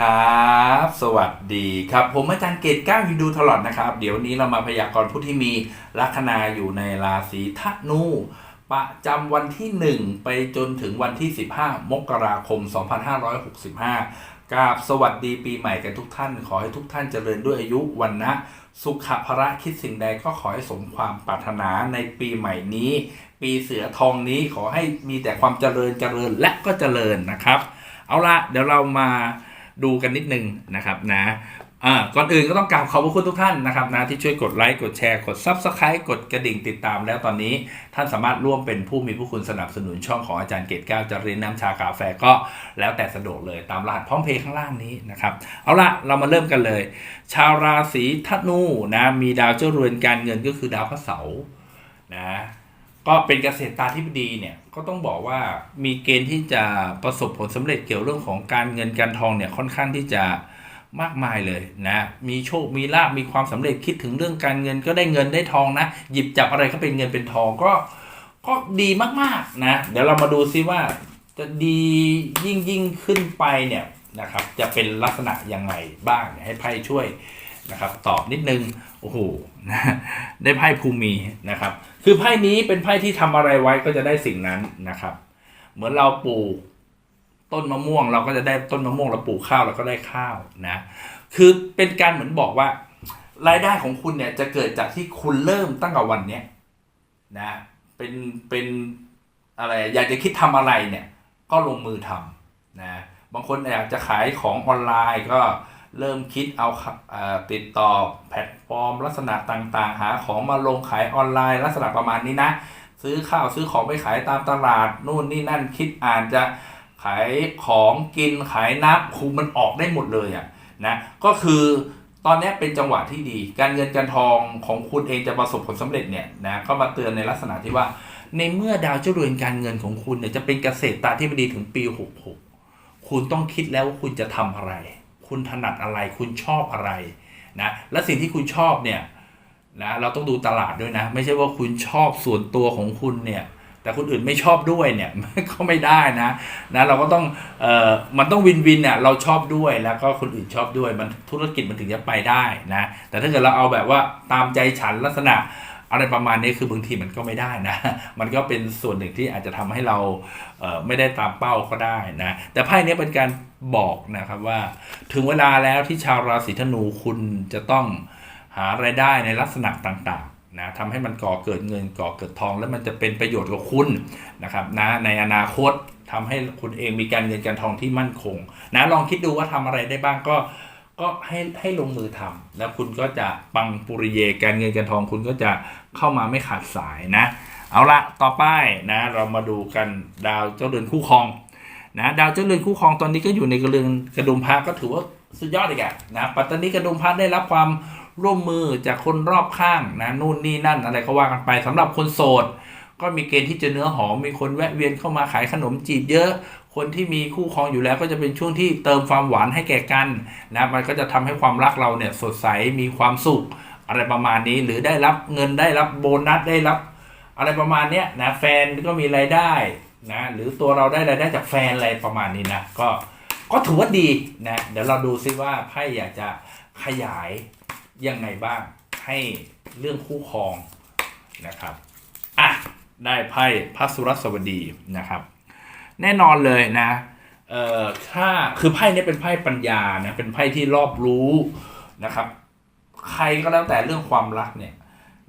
ครับ สวัสดีครับ ผมอาจารย์เกตก้าวฮินดูตลอดนะครับ เดี๋ยวนี้เรามาพยากรณ์ผู้ที่มีลัคนาอยู่ในราศีธนูประจำวันที่ 1 ไปจนถึงวันที่ 15 มกราคม 2565กราบสวัสดีปีใหม่กันทุกท่าน ขอให้ทุกท่านเจริญด้วยอายุวันนะ สุขภระคิดสิ่งใดก็ขอให้สมความปรารถนาในปีใหม่นี้ ปีเสือทองนี้ขอให้มีแต่ความเจริญเจริญและก็เจริญนะครับ เอาละเดี๋ยวเรามา ดูกันนิดนึงนะครับนะอ่าก่อนอื่นก็ต้องกราบขอบพระคุณทุกท่านนะครับนะที่ช่วยกดไลค์กดแชร์กด Subscribe กดกระดิ่งติดตาม แล้วตอนนี้ท่านสามารถร่วมเป็นผู้มีผู้คุณสนับสนุนช่องของอาจารย์เกตแก้วจะเรียนน้ำชากาแฟก็แล้วแต่สะดวกเลยตามรหัสพร้อมเพย์ข้างล่างนี้นะครับเอาละเรามาเริ่มกันเลย ชาวราศีธนูนะมีดาวเจ้าเรือนการเงินก็คือดาวพระเสาร์นะ ก็เป็นเกษตรตาธิบดีเนี่ยก็ต้องบอกว่ามีเกณฑ์ที่จะประสบผลสำเร็จเกี่ยวเรื่องของการเงินการทองเนี่ยค่อนข้างที่จะมากมายเลยนะมีโชคมีลาบมีความสำเร็จคิดถึงเรื่องการเงินก็ได้เงินได้ทองนะ หยิบจับอะไรก็เป็นเงินเป็นทองก็ก็ดีมากๆนะเดี๋ยวเรามาดูซิว่าจะดียิ่งยิ่งขึ้นไปเนี่ยนะครับจะเป็นลักษณะยังไงบ้างให้ไพ่ช่วยนะครับตอบนิดนึง โอ้โหได้ไพ่ภูมินะครับ คือไพ่นี้เป็นไพ่ที่ทำอะไรไว้ก็จะได้สิ่งนั้นนะครับ เหมือนเราปลูกต้นมะม่วง เราก็จะได้ต้นมะม่วงเราปลูกข้าวเราก็ได้ข้าวนะ คือเป็นการเหมือนบอกว่ารายได้ของคุณเนี่ยจะเกิดจากที่คุณเริ่มตั้งแต่วันเนี้ยนะเป็นเป็นอะไรอยากจะคิดทำอะไรเนี่ย ก็ลงมือทำนะบางคนอยากจะขายของออนไลน์ก็ เริ่มคิดเอาติดต่อแพลตฟอร์ม ลักษณะต่างๆ หาของมาลงขายออนไลน์ ลักษณะประมาณนี้นะ ซื้อข้าวซื้อของไปขายตามตลาด นู่นนี่นั่นคิดอ่านจะขายของกินขายน้ำคูมันออกได้หมดเลยอะ่ะนะก็คือตอนนี้เป็นจังหวะที่ดี การเงินการทองของคุณเองจะประสบผลสำเร็จเนี่ยนะก็มาเตือนในลักษณะที่ว่า ในเมื่อดาวเจ้าเรือนการเงินของคุณเนี่ยจะเป็นเกษตรตาที่ดีถึงปี 66 คุณต้องคิดแล้วว่าคุณจะทำอะไร คุณถนัดอะไรคุณชอบอะไรนะและสิ่งที่คุณชอบเนี่ยนะเราต้องดูตลาดด้วยนะ ไม่ใช่ว่าคุณชอบส่วนตัวของคุณเนี่ยแต่คนอื่นไม่ชอบด้วยเนี่ยก็ไม่ได้นะนะเราก็ต้องเอ่อมันต้องวินวินเนี่ยเราชอบด้วยแล้วก็คนอื่นชอบด้วยมันธุรกิจมันถึงจะไปได้นะแต่ถ้าเกิดเราเอาแบบว่าตามใจฉันลักษณะ อะไรประมาณนี้คือบางทีมันก็ไม่ได้นะ มันก็เป็นส่วนหนึ่งที่อาจจะทำให้เราเไม่ได้ตามเป้าก็ได้นะ แต่ไพ่เนี้ยเป็นการบอกนะครับว่า ถึงเวลาแล้วที่ชาวราศีธนูคุณจะต้องหารายได้ในลักษณะต่างๆนะทำให้มันก่อเกิดเงินก่อเกิดทอง แล้วมันจะเป็นประโยชน์กับคุณนะครับนะในอนาคตทำให้คุณเองมีการเงินการทองที่มั่นคงนะลองคิดดูว่าทำอะไรได้บ้างก็ ก็ให้ให้ลงมือทำแล้วคุณก็จะปังปุริเยการเงินการทองคุณก็จะเข้ามาไม่ขาดสายนะ เอาละต่อไปนะเรามาดูกันดาวเจ้าเรือนคู่ครองนะดาวเจ้าเรือนคู่ครองตอนนี้ก็อยู่ในกระเรือนกระดุมพระก็ถือว่าสุดยอดเลยแกนะปัตตานีกระดุมพระได้รับความร่วมมือจากคนรอบข้างนะนู่นนี่นั่นอะไรก็ว่ากันไปสำหรับคนโสด ก็มีเกณฑ์ที่จะเนื้อหอมมีคนแวะเวียนเข้ามาขายขนมจีบเยอะ คนที่มีคู่ครองอยู่แล้วก็จะเป็นช่วงที่เติมความหวานให้แก่กันนะมันก็จะทำให้ความรักเราเนี่ยสดใสมีความสุข อะไรประมาณนี้หรือได้รับเงินได้รับโบนัสได้รับ อะไรประมาณเนี้ยนะแฟนก็มีรายได้นะหรือตัวเราได้รายได้จากแฟนอะไรประมาณนี้นะก็ก็ถือว่าดีนะเดี๋ยวเราดูซิว่าไพ่อยากจะขยายยังไงบ้างให้เรื่องคู่ครองนะครับ ได้ไพ่พระสุรสวดีนะครับ แน่นอนเลยนะเอ่อถ้าคือไพ่เนี้เป็นไพ่ปัญญานะเป็นไพ่ที่รอบรู้นะครับ ใครก็แล้วแต่เรื่องความรักเนี่ย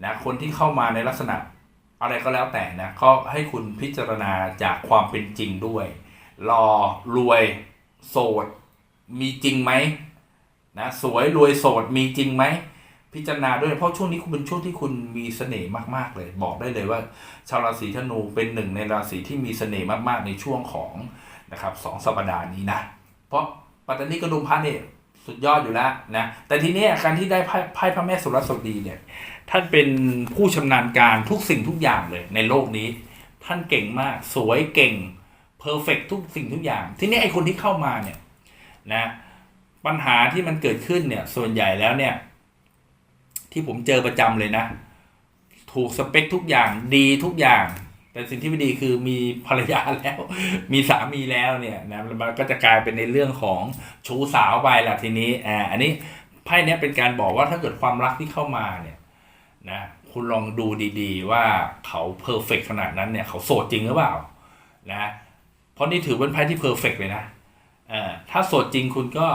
นะคนที่เข้ามาในลักษณะอะไรก็แล้วแต่นะก็ให้คุณพิจารณาจากความเป็นจริงด้วย รอรวยโสดมีจริงไหมนะสวยรวยโสดมีจริงไหม พิจารณาด้วยเพราะช่วงนี้คุณเป็นช่วงที่คุณมีเสน่ห์มากๆเลย บอกได้เลยว่า ชาวราศีธนูเป็นหนึ่งในราศีที่มีเสน่ห์มากๆในช่วงของนะครับสองสัปดาห์นี้นะเพราะปัตตานีกระดุมพระเนี่ยสุดยอดอยู่แล้วนะแต่ทีนี้การที่ได้ไพ่พระแม่สุรสวดีเนี่ยท่านเป็นผู้ชำนาญการทุกสิ่งทุกอย่างเลยในโลกนี้ ท่านเก่งมากสวยเก่งเพอร์เฟกทุกสิ่งทุกอย่าง ทีนี้ไอคนที่เข้ามาเนี่ยนะปัญหาที่มันเกิดขึ้นเนี่ยส่วนใหญ่แล้วเนี่ย ที่ผมเจอประจำเลยนะ ถูกสเปคทุกอย่างดีทุกอย่าง แต่สิ่งที่ไม่ดีคือมีภรรยาแล้ว มีสามีแล้วเนี่ยนะมันก็จะกลายเป็นในเรื่องของชู้สาวไปละทีนี้อ่าอันนี้ไพ่เนี้ยเป็นการบอกว่าถ้าเกิดความรักที่เข้ามาเนี่ยนะคุณลองดูดีๆ ว่าเขาเพอร์เฟกขนาดนั้นเนี่ยเขาโสดจริงหรือเปล่านะเพราะนี่ถือเป็นไพ่ที่เพอร์เฟกเลยนะเอ่าถ้าโสดจริงคุณก็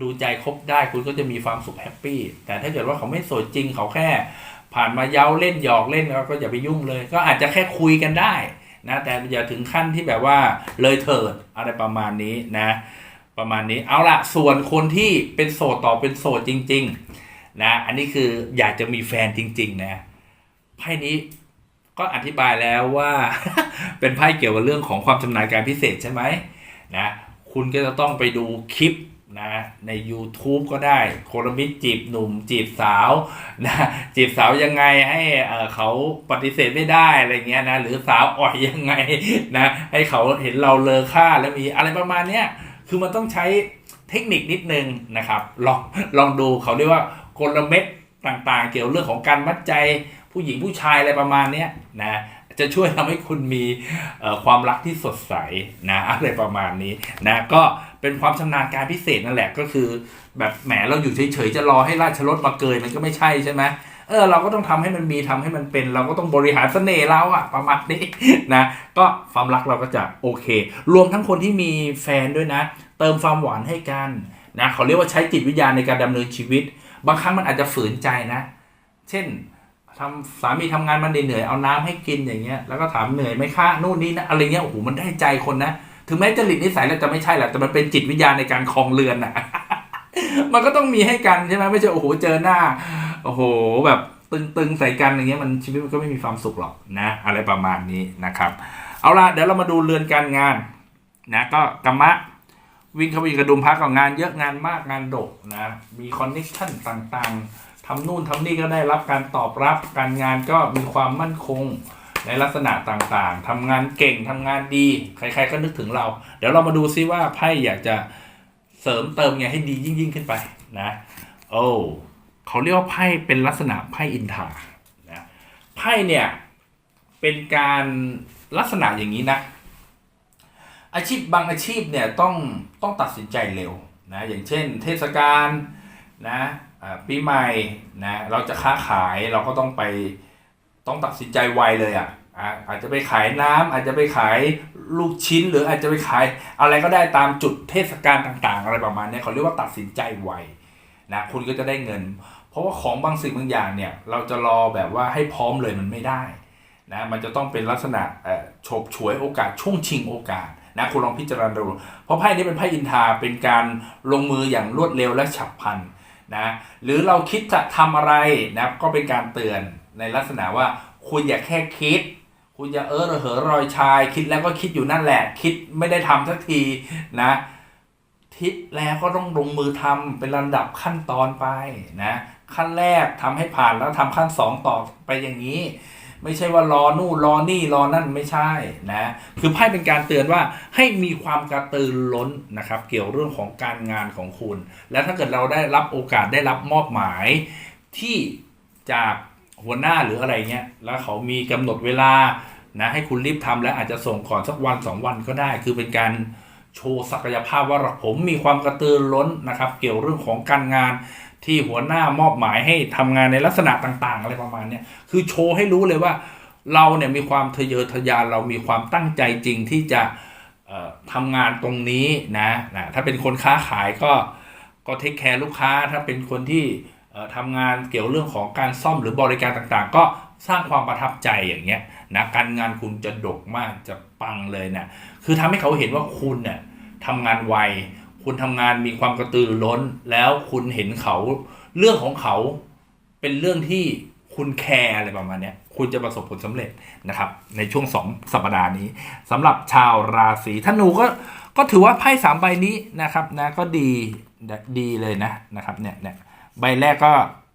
ดูใจคบได้คุณก็จะมีความสุขแฮปปี้แต่ถ้าเกิดว่าเขาไม่โสดจริงเขาแค่ ผ่านมาเย้าเล่นหยอกเล่นแล้วก็อย่าไปยุ่งเลย ก็อาจจะแค่คุยกันได้นะแต่อย่าถึงขั้นที่แบบว่าเลยเถิดอะไรประมาณนี้นะ ประมาณนี้เอาละส่วนคนที่เป็นโสดต่อเป็นโสดจริง ๆ นะ อันนี้คืออยากจะมีแฟนจริง ๆ นะไพ่นี้ก็อธิบายแล้วว่า เป็นไพ่เกี่ยวกับเรื่องของความชำนาญการพิเศษใช่ไหมนะคุณก็จะต้องไปดูคลิป นะใน YouTube ก็ได้โคลมิตจีบหนุ่มจีบสาวนะจีบสาวยังไงให้เขาปฏิเสธไม่ได้อะไรเงี้ยนะหรือสาวอ่อยยังไงนะให้เขาเห็นเราเลอค่าแล้วมีอะไรประมาณเนี้ยคือมันต้องใช้เทคนิคนิดนึงนะครับ ลองลองดูเขาเรียกว่ากลเม็ดต่างๆ เกี่ยวเรื่องของการมัดใจผู้หญิงผู้ชายอะไรประมาณเนี้ยนะจะช่วยทำให้คุณมีความรักที่สดใสนะอะไรประมาณนี้นะก็ เป็นความชำนาญการพิเศษนั่นแหละก็คือ แบบแหมเราอยู่เฉยๆจะรอให้ราชรถมาเกยมันก็ไม่ใช่ใช่ไหมเออเราก็ต้องทำให้มันมีทำให้มันเป็น เราก็ต้องบริหารเสน่ห์เราอะประมาณนี้นะก็ความรักเราก็จะโอเค รวมทั้งคนที่มีแฟนด้วยนะ เติมความหวานให้กันนะเขาเรียกว่าใช้จิตวิญญาณในการดำเนินชีวิต บางครั้งมันอาจจะฝืนใจนะ เช่นทำสามีทำงานมันเหนื่อยเอาน้ำให้กินอย่างเงี้ยแล้วก็ถามเหนื่อยไหมคะนู่นนี่นะอะไรเงี้ยโอ้โหมันได้ใจคนนะ ถึงแม้จริตนิสัยแล้วจะไม่ใช่แหละแต่มันเป็นจิตวิญญาณในการคลองเรือนน่ะ มันก็ต้องมีให้กันใช่ไหมไม่ใช่โอ้โหเจอหน้า โอ้โหแบบตึงๆใส่กันอย่างเงี้ยมันชีวิตมันก็ไม่มีความสุขหรอกนะ อะไรประมาณนี้นะครับ เอาล่ะเดี๋ยวเรามาดูเรือนการงานนะก็กรรมะวิ่งเข้าไปกระดุมพักกับงานเยอะงานมากงานดกนะมีคอนเนคชั่นต่างๆทำนู่นทำนี่ก็ได้รับการตอบรับการงานก็มีความมั่นคง ในลักษณะต่างๆทำงานเก่งทำงานดี ใครๆก็นึกถึงเรา เดี๋ยวเรามาดูซิว่าไพ่อยากจะเสริมเติมไงให้ดียิ่งๆขึ้นไปนะโอ้เขาเรียกว่าไพ่เป็นลักษณะไพ่อินทานะไพ่เนี่ยเป็นการลักษณะอย่างนี้นะ อาชีพบางอาชีพเนี่ยต้องต้องตัดสินใจเร็วนะอย่างเช่น เทศกาลนะปีใหม่นะเราจะค้าขายเราก็ต้องไป ต้องตัดสินใจไวเลยอะอะอาจจะไปขายน้ำอาจจะไปขายลูกชิ้น หรืออาจจะไปขายอะไรก็ได้ตามจุดเทศกาลต่าง ๆ อะไรประมาณนี้เขาเรียกว่าตัดสินใจไวนะคุณก็จะได้เงิน เพราะว่าของบางสิ่งบางอย่างเนี่ยเราจะรอแบบว่าให้พร้อมเลยมันไม่ได้นะมันจะต้องเป็นลักษณะเออโฉบฉวยโอกาสช่วงชิงโอกาสนะคุณลองพิจารณาดู เพราะไพ่นี้เป็นไพ่อินทาเป็นการลงมืออย่างรวดเร็วและฉับพลันนะหรือเราคิดจะทำอะไรนะก็เป็นการเตือน ในลักษณะว่าคุณอย่าแค่คิด คุณอย่าเออระเหอรอยชาย คิดแล้วก็คิดอยู่นั่นแหละ คิดไม่ได้ทำสักทีนะคิดแล้วก็ต้องลงมือทำเป็นลำดับขั้นตอนไปนะขั้นแรกทำให้ผ่านแล้วทำขั้นสองต่อไปอย่างนี้ ไม่ใช่ว่ารอนู่นรอนี่รอนั่นไม่ใช่นะคือไพ่เป็นการเตือนว่าให้มีความกระตือร้นนะครับ เกี่ยวเรื่องของการงานของคุณ แล้วถ้าเกิดเราได้รับโอกาสได้รับมอบหมายที่จาก หัวหน้าหรืออะไรเงี้ยแล้วเขามีกำหนดเวลานะให้คุณรีบทำและอาจจะส่งก่อนสักวันสองวันก็ได้ คือเป็นการโชว์ศักยภาพว่าผมมีความกระตือร้นนะครับ เกี่ยวเรื่องของการงานที่หัวหน้ามอบหมายให้ทำงานในลักษณะต่างๆ อะไรประมาณเนี้ยคือโชว์ให้รู้เลยว่า เราเนี่ยมีความทะเยอทะยานเรามีความตั้งใจจริงที่จะเอ่อทำงานตรงนี้นะนะถ้าเป็นคนค้าขายก็ก็เทคแคร์ลูกค้าถ้าเป็นคนที่ ทำงานเกี่ยวเรื่องของการซ่อมหรือบริการต่างๆ ก็สร้างความประทับใจอย่างเงี้ยนะการงานคุณจะดกมากจะปังเลยนะคือทำให้เขาเห็นว่าคุณเนี่ยทำงานไวคุณทำงานมีความกระตือร้น แล้วคุณเห็นเขาเรื่องของเขาเป็นเรื่องที่คุณแคร์อะไรประมาณเนี้ยคุณจะประสบผลสำเร็จนะครับ ในช่วงสองสัปดาห์นี้สำหรับชาวราศีธนูก็ก็ถือว่าไพ่สามใบนี้นะครับนะก็ดีดีเลยนะนะครับเนี่ยเนี่ย ใบแรกก็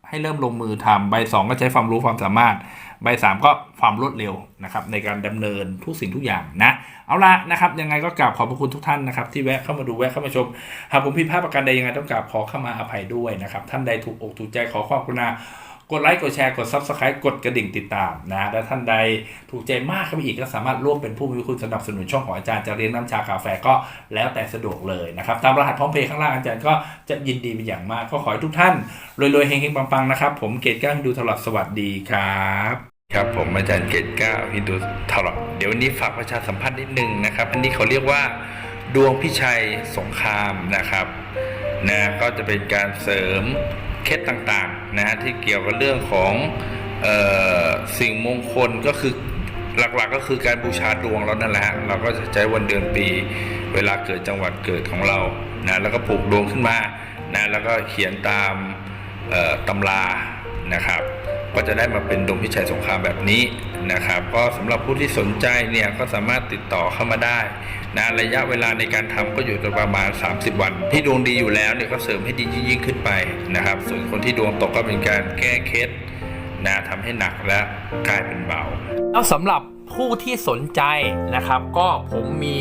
ให้เริ่มลงมือทำใบสองก็ใช้ความรู้ความสามารถ ใบสามก็ความรวดเร็วนะครับในการดำเนินทุกสิ่งทุกอย่างนะ เอาละนะครับยังไงก็กราบขอบพระคุณทุกท่านนะครับที่แวะเข้ามาดูแวะเข้ามาชม หากผมผิดพลาดประการใดยังไงต้องกราบขอเข้ามาอภัยด้วยนะครับท่านใดถูกอกถูกใจขอความกรุณา กดไลค์กดแชร์กด Subscribe กดกระดิ่งติดตามนะและท่านใดถูกใจมากขึ้นไปอีกก็สามารถร่วมเป็นผู้มีคุณสนับสนุนช่องของอาจารย์จะเรียนน้ำชากาแฟก็แล้วแต่สะดวกเลยนะครับตามรหัสพร้อมเพย์ข้างล่างอาจารย์ก็จะยินดีเป็นอย่างมากก็ขอให้ทุกท่านรวยๆเฮงๆปังๆนะครับผมเกตก้าฮินดูตลอดสวัสดีครับครับผมอาจารย์เกตก้าฮินดูตลอดเดี๋ยววันนี้ฝากประชาสัมพันธ์นิดนึงนะครับ อันนี้เขาเรียกว่าดวงพิชัยสงครามนะครับนะก็จะเป็นการเสริม เคล็ดต่างๆนะฮะที่เกี่ยวกับเรื่องของออสิ่งมงคลก็คือหลักๆก็คือการบูชาดวงเรานั่นแหละฮะเราก็จะใช้วันเดือนปี เวลาเกิดจังหวัดเกิดของเรานะแล้วก็ปลูกดวงขึ้นมานะแล้วก็เขียนตามตำรานะครับก็จะได้มาเป็นดวงพิชัยสงครามแบบนี้นะครับ ก็สำหรับผู้ที่สนใจเนี่ยก็สามารถติดต่อเข้ามาได้ นะระยะเวลาในการทำก็อยู่ประมาณ 30 วัน ที่ดวงดีอยู่แล้วเนี่ยก็เสริมให้ดียิ่งขึ้นไปนะครับ ส่วนคนที่ดวงตกก็เป็นการแก้เคล็ดนะทำให้หนักและกลายเป็นเบาแล้วสำหรับผู้ที่สนใจนะครับ ก็ผมมี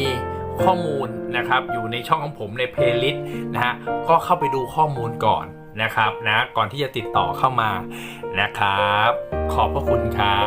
ข้อมูลนะครับ อยู่ในช่องของผมในเพลย์ลิสต์นะฮะก็เข้าไปดูข้อมูลก่อนนะครับนะก่อนที่จะติดต่อเข้ามานะครับ ขอบพระคุณครับ